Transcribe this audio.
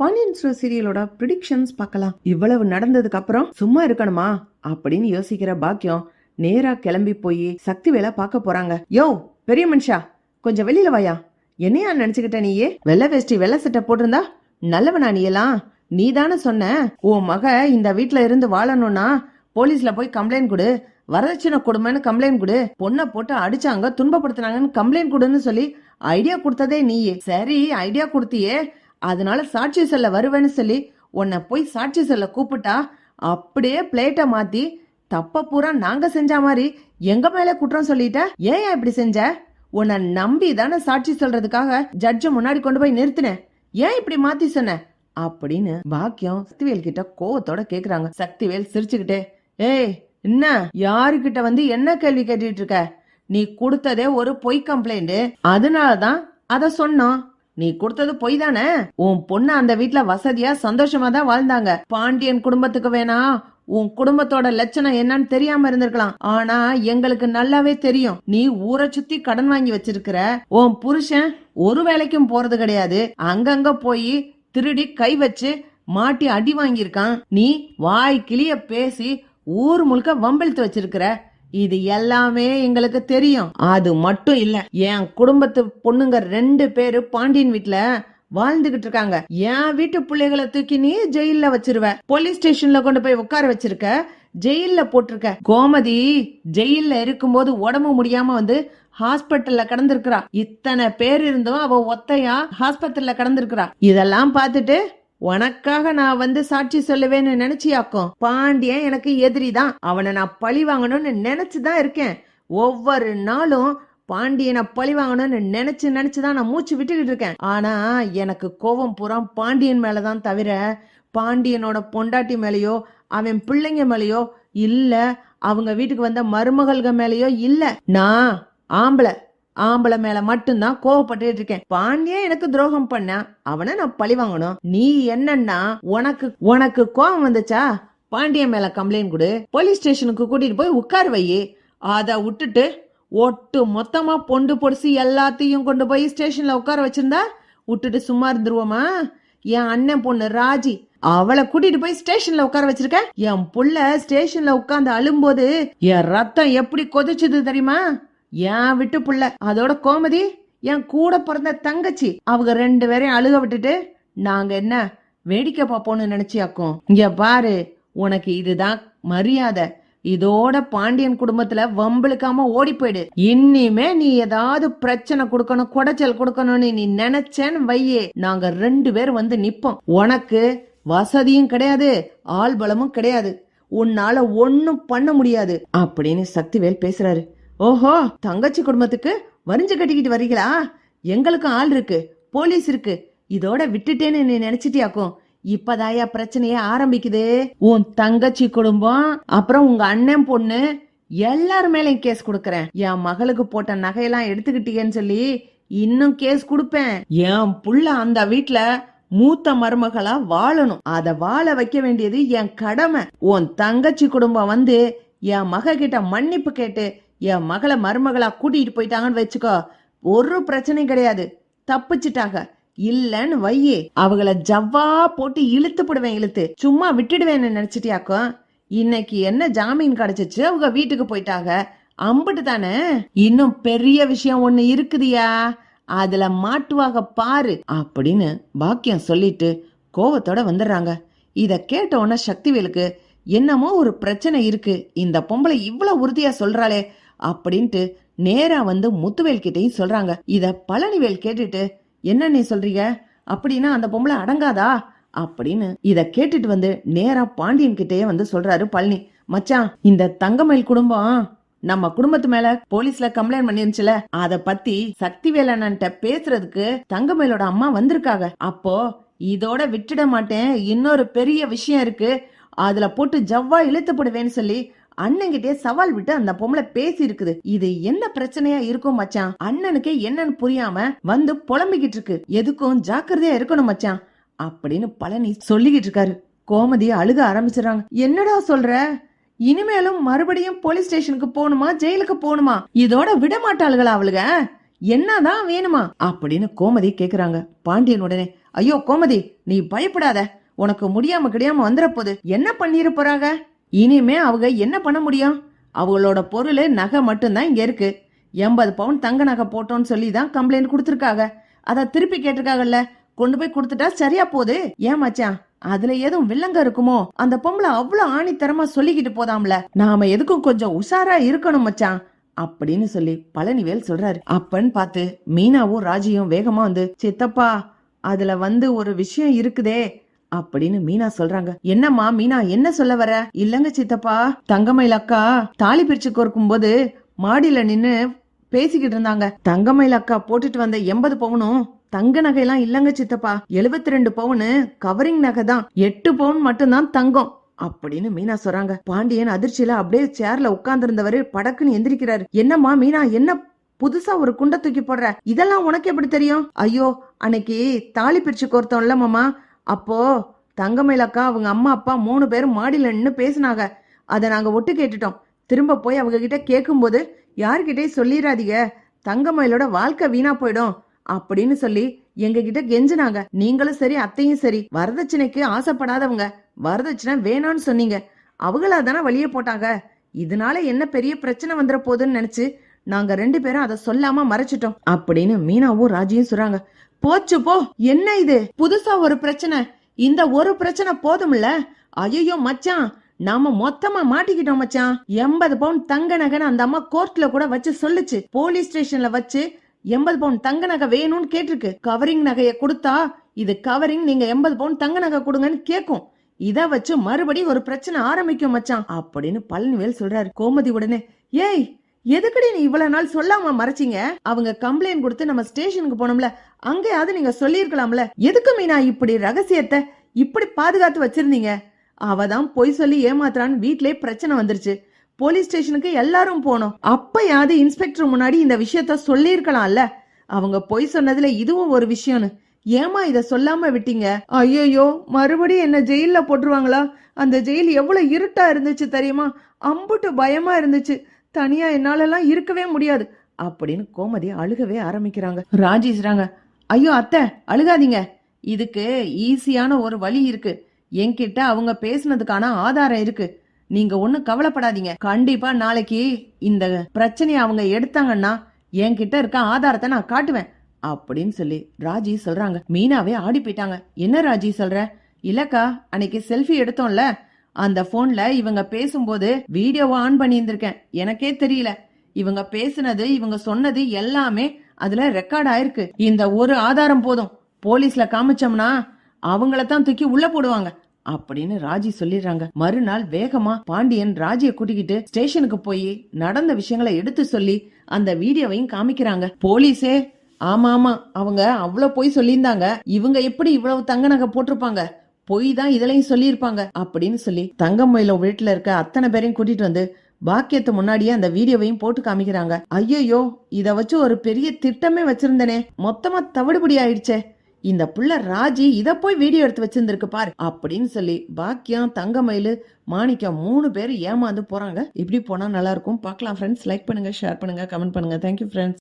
Pandian store சீரியலோட predictions பார்க்கலாம். இவ்வளவு நடந்ததுக்கு அப்புறம் சும்மா இருக்கணுமா? அப்படின்னு யோசிக்கிற பாக்கியம் நேரா கிளம்பி போய் சக்தி வேலை பார்க்க போறாங்க. யோ பெரிய மனுஷா கொஞ்சம் வெளியில வாயா. என்னையா நினைச்சுக்கிட்ட நீயே? வெள்ளை வேஷ்டி வெள்ளை சட்டை போட்டிருந்தா நல்லவனா நீ எல்லாம் நீ தானே சொன்ன. உன் மக இந்த வீட்டுல இருந்து வாழணும்னா போலீஸ்ல போய் கம்ப்ளைண்ட் கொடு. வரதட்சணை கொடுமைன்னு கம்ப்ளைண்ட் கொடு. பொண்ணை போட்டு அடிச்சாங்க துன்பப்படுத்தினாங்கன்னு கம்ப்ளைண்ட் கொடுன்னு சொல்லி ஐடியா கொடுத்ததே நீயே. சரி ஐடியா கொடுத்தியே. அதனால சாட்சி சொல்ல வருவேன்னு சொல்லி உன்னை போய் சாட்சி சொல்ல கூப்பிட்டா அப்படியே பிளேட்டை மாத்தி தப்ப பூரா நாங்க செஞ்ச மாதிரி எங்க மேல குற்றம் சொல்லிட்ட? ஏன் இப்படி செஞ்ச? உன்னை நம்பி தானே சாட்சி சொல்றதுக்காக ஜட்ஜு முன்னாடி கொண்டு போய் நிறுத்தினேன் ஏன் இப்படி மாத்தி சொன்ன? அப்படின்னு பாக்கியம் சக்திவேல் கிட்ட கோவத்தோட கேக்குறாங்க. சக்திவேல் சிரிச்சுக்கிட்டே ஏய் என்ன? யாருக்கிட்ட வந்து என்ன கேள்வி கேட்டுட்டு இருக்க? நீ கொடுத்ததே ஒரு பொய் கம்ப்ளைண்ட் அதனாலதான் அத சொன்னோம் நீ கொடுத்தது பொய் தானே? உன் பொண்ணு அந்த வீட்ல வசதியா சந்தோஷமா தான் வாழ்ந்தாங்க. பாண்டியன் குடும்பத்துக்கு வேணா. உன் குடும்பத்தோட லட்சணம் என்னன்னு தெரியாம இருந்திருக்கலாம். ஆனா எங்களுக்கு நல்லாவே தெரியும். நீ ஊரை சுத்தி கடன் வாங்கி வச்சிருக்கிற. உன் புருஷன் ஒரு வேலைக்கும் போறது கிடையாது. அங்கங்க போய் திருடி கை வச்சு மாட்டி அடி வாங்கியிருக்கான். நீ வாய் கிளிய பேசி ஊர் முழுக்க வம்பெழுத்து வச்சிருக்கிற. இது எல்லாமே எங்களுக்கு தெரியும். அது மட்டும் இல்ல என் குடும்பத்து பொண்ணுங்க ரெண்டு பேரு பாண்டியன் வீட்டுல வாழ்ந்துகிட்டு இருக்காங்க. என் வீட்டு பிள்ளைகளை தூக்கி நீ ஜெயில வச்சிருவ. போலீஸ் ஸ்டேஷன்ல கொண்டு போய் உட்கார வச்சிருக்க. ஜெயில போட்டிருக்க. கோமதி ஜெயில இருக்கும்போது உடம்பு முடியாம வந்து ஹாஸ்பிட்டல்ல கடந்திருக்கிறா. இத்தனை பேர் இருந்தும் அவ ஒத்தையா ஹாஸ்பத்திரில கடந்திருக்கிறா. இதெல்லாம் பார்த்துட்டு உனக்காக நான் வந்து சாட்சி சொல்லுவேன்னு நினைச்சியாக்கும் பாண்டியன் எனக்கு எதிரி தான். அவனை நான் பழி வாங்கணும்னு நினைச்சுதான் இருக்கேன். ஒவ்வொரு நாளும் பாண்டியனை பழி வாங்கணும்னு நினைச்சு நினைச்சு தான் நான் மூச்சு விட்டுக்கிட்டு இருக்கேன். ஆனா எனக்கு கோபம் பூரா பாண்டியன் மேலதான் தவிர பாண்டியனோட பொண்டாட்டி மேலேயோ அவன் பிள்ளைங்க மேலேயோ இல்ல அவங்க வீட்டுக்கு வந்த மருமகள்கள் மேலேயோ இல்ல. நான் ஆம்பளை. ஆம்பளை மேல மட்டும்தான் கோவப்பட்டு இருக்கேன். பாண்டியன் எனக்கு துரோகம் பண்ண அவனை நான் பழி வாங்கணும். நீ என்னன்னா உனக்கு உனக்கு கோபம் வந்துச்சா? பாண்டியன் மேல கம்ப்ளைண்ட் கொடு. போலீஸ் ஸ்டேஷனுக்கு கூட்டிட்டு போய் உட்கார வை. அதை விட்டுட்டு ஒட்டு மொத்தமா பொண்டு பொடிச்சு எல்லாத்தையும் கொண்டு போய் ஸ்டேஷன்ல உட்கார வச்சிருந்தா விட்டுட்டு சும்மா இருந்துருவோமா? என் அண்ணன் பொண்ணு ராஜி அவளை கூட்டிட்டு போய் ஸ்டேஷன்ல உட்கார வச்சிருக்க? என் புள்ள ஸ்டேஷன்ல உட்காந்து அழும்போது என் ரத்தம் எப்படி கொதிச்சது தெரியுமா? என் விட்டு புள்ள. அதோட கோமதி என் கூட பிறந்த தங்கச்சி. அவங்க ரெண்டு பேரையும் அழுக விட்டுட்டு நாங்க என்ன வேடிக்கை பார்ப்போம்னு நினைச்சியாக்கோ இங்க பாரு உனக்கு இதுதான் மரியாதை. இதோட பாண்டியன் குடும்பத்துல வம்பிழுக்காம ஓடி போயிடு. இனிமே நீ ஏதாவது பிரச்சனை கொடுக்கணும் குடைச்சல் கொடுக்கணும்னு நீ நினைச்சேன்னு வையே. நாங்க ரெண்டு பேர் வந்து நிப்போம். உனக்கு வசதியும் கிடையாது ஆள்பலமும் கிடையாது. உன்னால ஒன்னும் பண்ண முடியாது. அப்படின்னு சக்திவேல் பேசுறாரு. ஓஹோ தங்கச்சி குடும்பத்துக்கு வரிஞ்சு கட்டிக்கிட்டு வரீங்களா? எங்களுக்கும் ஆள் இருக்கு போலீஸ் இருக்கு. இதோட விட்டுட்டேன்னு நீ நினைச்சிட்டியாக்கும் இப்பதாயா பிரச்சனையே ஆரம்பிக்குது. உன் தங்கச்சி குடும்பம் அப்புறம் உங்க அண்ணன் பொண்ணு எல்லார் மேலயும் கேஸ் கொடுக்கறேன். என் மகளுக்கு போட்ட நகையெல்லாம் எடுத்துக்கிட்டீங்கன்னு சொல்லி இன்னும் கேஸ் கொடுப்பேன். என் புள்ள அந்த வீட்டுல மூத்த மருமகளா வாழணும். அத வாழ வைக்க வேண்டியது என் கடமை. உன் தங்கச்சி குடும்பம் வந்து என் மக கிட்ட மன்னிப்பு கேட்டு என் மகளை மருமகளா கூட்டிட்டு போயிட்டாங்கன்னு வச்சுக்கோ ஒரு பிரச்சனையும் கிடையாது. தப்பிச்சிட்டாங்க. இல்லன்னு வையே அவங்கள ஜவ்வா போட்டு இழுத்து போடுவேன் இழுத்து. சும்மா விட்டுடுவேன்னு நினைச்சிட்டியாக்கோ? இன்னைக்கு என்ன ஜாமீன் கிடைச்சிச்சு அவங்க வீட்டுக்கு போயிட்டாங்க. அம்பிட்டு தானே? இன்னும் பெரிய விஷயம் ஒண்ணு இருக்குதுயா? அதுல மாட்டுவாக பாரு அப்படின்னு பாக்கியம் சொல்லிட்டு கோவத்தோட வந்துடுறாங்க. இத கேட்ட உடனே சக்திவேலுக்கு என்னமோ ஒரு பிரச்சனை இருக்கு. இந்த பொம்பளை இவ்வளவு உறுதியா சொல்றாளே அப்படின்ட்டு நேரா வந்து முத்துவேல் கிட்டையும் சொல்றாங்க. இத பழனிவேல் கேட்டுட்டு என்ன நீ சொல்றீங்க? அப்படின்னா அந்த பொம்பளை அடங்காதா? அப்படின்னு இத கேட்டுட்டு வந்து நேரா பாண்டியன் கிட்டயே வந்து சொல்றாரு பழனி. மச்சான் இந்த தங்கமயில் குடும்பம் நம்ம குடும்பத்து மேல போலீஸ்ல கம்ப்ளைண்ட் பண்ணிருந்துச்சுல. அத பத்தி சக்திவேலண்ணன்ட்ட பேசுறதுக்கு தங்கமயிலோட அம்மா வந்திருக்காங்க. அப்போ இதோட விட்டுட மாட்டேன். இன்னொரு பெரிய விஷயம் இருக்கு. அதுல போட்டு ஜவ்வா இழுத்துப்படுவேன்னு சொல்லி அண்ணன்கிட்டே சவால் விட்டு அந்த பொம்பளை பேசி இருக்குது இது என்ன பிரச்சனையா இருக்கும் மச்சான்? அண்ணனுக்கே என்னன்னு புரியாம வந்து புலம்பிக்கிட்டு இருக்கு எதுக்கும் ஜாக்கிரதையா இருக்கணும் மச்சான்? அப்படின்னு பழனி சொல்லிக்கிட்டு இருக்காரு. கோமதி அழுக ஆரம்பிச்சிடறாங்க. என்னடா சொல்ற? இனிமேலும் மறுபடியும் போலீஸ் ஸ்டேஷனுக்கு போகணுமா? ஜெயிலுக்கு போகணுமா? இதோட விட மாட்டாளுகளா அவளுக? என்னதான் வேணுமா? அப்படின்னு கோமதி கேக்குறாங்க. பாண்டியன் உடனே ஐயோ கோமதி நீ பயப்படாத. உனக்கு முடியாம கிடையாம வந்துட போகுது என்ன பண்ணிர இனிமே அவங்க என்ன பண்ண முடியும்? அவங்களோட பொருள் நகை மட்டும்தான் இங்கே இருக்கு. எண்பது பவுன் தங்க நகை போட்டோன்னு சொல்லி தான் கம்ப்ளைண்ட் கொடுத்துருக்காங்க. அதை திருப்பி கேட்டிருக்காங்கல்ல கொண்டு போய் கொடுத்துட்டா சரியா போகுது? ஏன் மச்சான்? அதுல எதுவும் வில்லங்க இருக்குமோ? அந்த பொம்பளை அவ்வளவு ஆணித்தரமா சொல்லிக்கிட்டு போதாம்ல. நாம எதுக்கும் கொஞ்சம் உஷாரா இருக்கணும் மச்சான் அப்படின்னு சொல்லி பழனிவேல் சொல்றாரு. அப்பன்னு பார்த்து மீனாவும் ராஜியும் வேகமா வந்து சித்தப்பா அதுல வந்து ஒரு விஷயம் இருக்குதே அப்படின்னு மீனா சொல்றாங்க. என்னம்மா மீனா என்ன சொல்ல வர? இல்லங்க சித்தப்பா தங்கமயில் அக்கா தாலி பிரிச்சு கோர்க்கும் போது மாடியில நின்னு பேசிக்கிட்டு இருந்தாங்க. தங்கமயில் அக்கா போட்டுட்டு வந்த எண்பது பவுனும் தங்க நகையெல்லாம் இல்லங்க சித்தப்பா. 72 ரெண்டு பவுனு கவரிங் நகை தான். எட்டு பவுன் மட்டும்தான் தங்கம் அப்படின்னு மீனா சொல்றாங்க. பாண்டியன் அதிர்ச்சியில அப்படியே சேர்ல உட்கார்ந்திருந்தவரு படக்குன்னு எந்திரிக்கிறாரு. என்னம்மா மீனா என்ன புதுசா ஒரு குண்டை தூக்கி போடுற? இதெல்லாம் உனக்கு எப்படி தெரியும்? ஐயோ அன்னைக்கு தாலி பிரிச்சு கோர்த்தோம்ல மாமா. அப்போ தங்கமயிலக்கா அவங்க அம்மா அப்பா மூணு பேரும் மாடியில் நின்று பேசினாங்க. அதை நாங்க ஒட்டு கேட்டுட்டோம். திரும்ப போய் அவங்க கிட்ட கேட்கும்போது யார்கிட்டயும் சொல்லிடாதீங்க தங்கமயிலோட வாழ்க்கை வீணா போயிடும். அப்படின்னு சொல்லி எங்க கிட்ட கெஞ்சினாங்க. நீங்களும் சரி அத்தையும் சரி. வரதட்சணைக்கு ஆசைப்படாதவங்க. வரதட்சணை வேணாம்னு சொன்னீங்க. அவங்களா தானே வழிய போட்டாங்க. இதனால என்ன பெரிய பிரச்சனை வந்துட போகுதுன்னு நினைச்சு நாங்க ரெண்டு பேரும் அதை சொல்லாம மறைச்சிட்டோம். அப்படின்னு மீனாவும் ராஜியும் சொல்றாங்க. போச்சு போ. என்ன இது? புதுசா ஒரு பிரச்சனை. இந்த ஒரு பிரச்சனை போதும்ல? ஐயோ மச்சான். நாம மொத்தமா மாட்டிக்கிட்டோம் மச்சான். எண்பது பவுன் தங்க நகைன்னு அந்த அம்மா கோர்ட்ல கூட வச்சு சொல்லுச்சு. போலீஸ் ஸ்டேஷன்ல வச்சு எண்பது பவுன் தங்க நகை வேணும்னு கேட்டிருக்கு. கவரிங் நகைய கொடுத்தா இது கவரிங் நீங்க எண்பது பவுன் தங்க நகை கொடுங்கன்னு கேக்கும். இத வச்சு மறுபடி ஒரு பிரச்சனை ஆரம்பிக்கும் மச்சான். அப்படின்னு பழனிவேல் சொல்றாரு கோமதி உடனே. ஏய் எதுக்கடி நீ இவ்வளவு நாள் சொல்லாம மறைச்சீங்க? அவங்க கம்ப்ளைண்ட் கொடுத்து நம்ம ஸ்டேஷனுக்கு போனோம்ல அங்கேயாவது நீங்க சொல்லியிருக்கலாம்ல. எதுக்கு மீனா இப்படி ரகசியத்தை இப்படி பாதுகாத்து வச்சிருந்தீங்க? அவ தான் பொய் சொல்லி ஏமாத்துறான்னு வீட்லயே பிரச்சனை வந்துருச்சு. போலீஸ் ஸ்டேஷனுக்கு எல்லாரும் போனோம். அப்பயாவது இன்ஸ்பெக்டர் முன்னாடி இந்த விஷயத்த சொல்லியிருக்கலாம்ல. அவங்க பொய் சொன்னதுல இதுவும் ஒரு விஷயம்னு. ஏமா இத சொல்லாம விட்டீங்க? ஐயோ மறுபடியும் என்ன ஜெயில போட்டுருவாங்களா? அந்த ஜெயில் எவ்வளவு இருட்டா இருந்துச்சு தெரியுமா? அம்புட்டு பயமா இருந்துச்சு. தனியா என்னாலலாம் இருக்கவே முடியாது. அப்படின்னு கோமதி அழுகவே ஆரம்பிக்கிறாங்க. ராஜேஷ்றாங்க ஐயோ அத்தை அழுகாதீங்க. இதுக்கு ஈஸியான ஒரு வழி இருக்கு. என்கிட்ட அவங்க பேசுனதுக்கான ஆதாரம் இருக்கு. நீங்க ஒன்றும் கவலைப்படாதீங்க. கண்டிப்பா நாளைக்கு இந்த பிரச்சனையை அவங்க எடுத்தாங்கன்னா என்கிட்ட இருக்க ஆதாரத்தை நான் காட்டுவேன். அப்படின்னு சொல்லி ராஜி சொல்றாங்க. மீனாவே ஆடி போயிட்டாங்க. என்ன ராஜி சொல்ற? இல்லக்கா அன்னைக்கு செல்ஃபி எடுத்தோம்ல. அந்த போன்ல இவங்க பேசும்போது வீடியோவை ஆன் பண்ணியிருந்திருக்கேன். எனக்கே தெரியல. இவங்க பேசுனது இவங்க சொன்னது எல்லாமே அதுல ரெக்கார்ட் ஆயிருக்கு. இந்த ஒரு ஆதாரம் போதும். போலீஸ்ல காமிச்சோம்னா அவங்கள தான் தூக்கி உள்ள போடுவாங்க அப்படின்னு ராஜி சொல்லிடுறாங்க. மறுநாள் வேகமா பாண்டியன் ராஜிய கூட்டிக்கிட்டு ஸ்டேஷனுக்கு போய் நடந்த விஷயங்களை எடுத்து சொல்லி அந்த வீடியோவையும் காமிக்கிறாங்க. போலீஸே ஆமா ஆமா அவங்க அவ்வளவு போய் சொல்லியிருந்தாங்க. இவங்க எப்படி இவ்வளவு தங்க நகை போட்டிருப்பாங்க? பொய் தான் இதுலயும் சொல்லியிருப்பாங்க அப்படின்னு சொல்லி தங்கமயில வீட்டுல இருக்க அத்தனை பேரையும் கூட்டிட்டு வந்து பாக்கியத்து முன்னாடியே அந்த வீடியோவையும் போட்டு காமிக்கிறாங்க. ஐயோ இத வச்சு ஒரு பெரிய திட்டமே வச்சிருந்தனே மொத்தமா தவிடுபடி ஆயிடுச்சே. இந்த புள்ள ராஜி இத போய் வீடியோ எடுத்து வச்சிருந்திருக்கு பாரு அப்படின்னு சொல்லி பாக்கியம் தங்கமயிலு மாணிக்கம் மூணு பேர் ஏமாந்து போறாங்க. இப்படி போனா நல்லா இருக்கும். பார்க்கலாம் ஃப்ரெண்ட்ஸ் லைக் பண்ணுங்க ஷேர் பண்ணுங்க கமெண்ட் பண்ணுங்க. Thank you friends